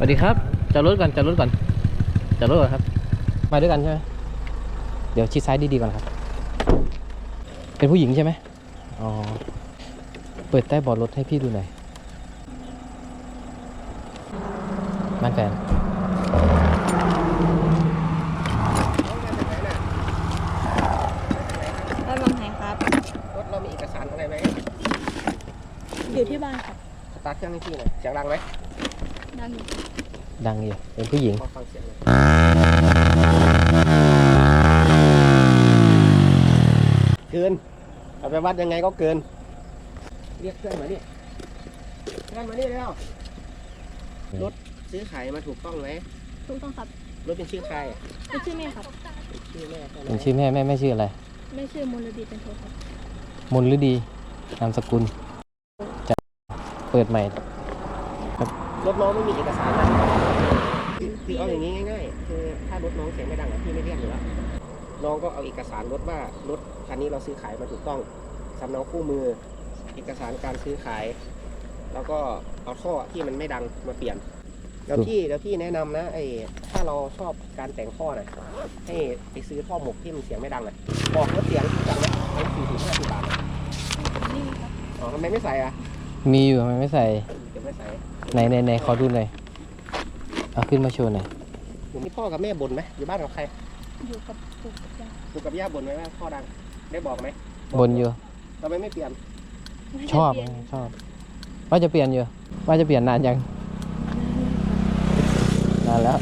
สวัสดีครับจอดรถก่อนจอดรถก่อนจอดรถก่อนครับ มาด้วยกันใช่ไหมเดี๋ยวชิดซ้ายดีๆก่อนครับ เป็นผู้หญิงใช่ไหมอ๋อ เปิดใต้เบาะรถให้พี่ดูหน่อยบ้านแฟนบ้านบางไฮครับ รถเรามีเอกสารอะไรไหมอยู่ที่บ้านครับสตาร์ทเครื่องให้พี่หน่อยเสียงดังไหม นั่งอยู่ดังอยู่เป็นผู้หญิงขอฟังเสียงหน่อยเกินเอาไปวัดยังไงก็เกิน เรียกเพื่อนมานี่เพื่อนมานี่แล้วรถซื้อขายมาถูกต้องไหมถูกต้องครับรถเป็นชื่อใครเป็นชื่อแม่ครับชื่อแม่ใช่ไหมเป็นชื่อแม่แม่แม่ชื่ออะไรแม่ชื่อมลดีเป็นโทครับ มนฤดีนามสกุลจะเปิดใหม่ รถน้องไม่มีเอกสารนะคือเอาอย่างนี้ง่าย ๆ คือถ้ารถน้องเสียงไม่ดังอะพี่ไม่เรียกอยู่แล้วน้องก็เอาเอกสารรถว่ารถคันนี้เราซื้อขายมาถูกต้องสำเนาคู่มือ เอกสารการซื้อขาย แล้วก็เอาท่อที่มันไม่ดังมาเปลี่ยนเดี๋ยวพี่เดี๋ยวพี่แนะนำนะไอ้ถ้าเราชอบการแต่งท่อน่ะให้ไปซื้อท่อหมกที่มันเสียงไม่ดังน่ะบอกลดเสียงดังไหมใช้สี่สิบห้าสิบบาทนี่ครับอ๋อทำไมไม่ใส่อะ มีอยู่ทำไมไม่ใส่เดี๋ยวไม่ใส่ ไหนไหนไหนขอดูหน่อยเอาขึ้นมาโชว์หน่อยอยู่ที่พ่อกับแม่บ่นไหมอยู่บ้านกับใครอยู่กับปู่กับย่าอยู่กับย่าบ่นไหมว่าท่อดังได้บอกไหมบนอยู่ทำไมไม่เปลี่ยนชอบชอบ ว่าจะเปลี่ยนอยู่ ว่าจะเปลี่ยนนานยังนานแล้ว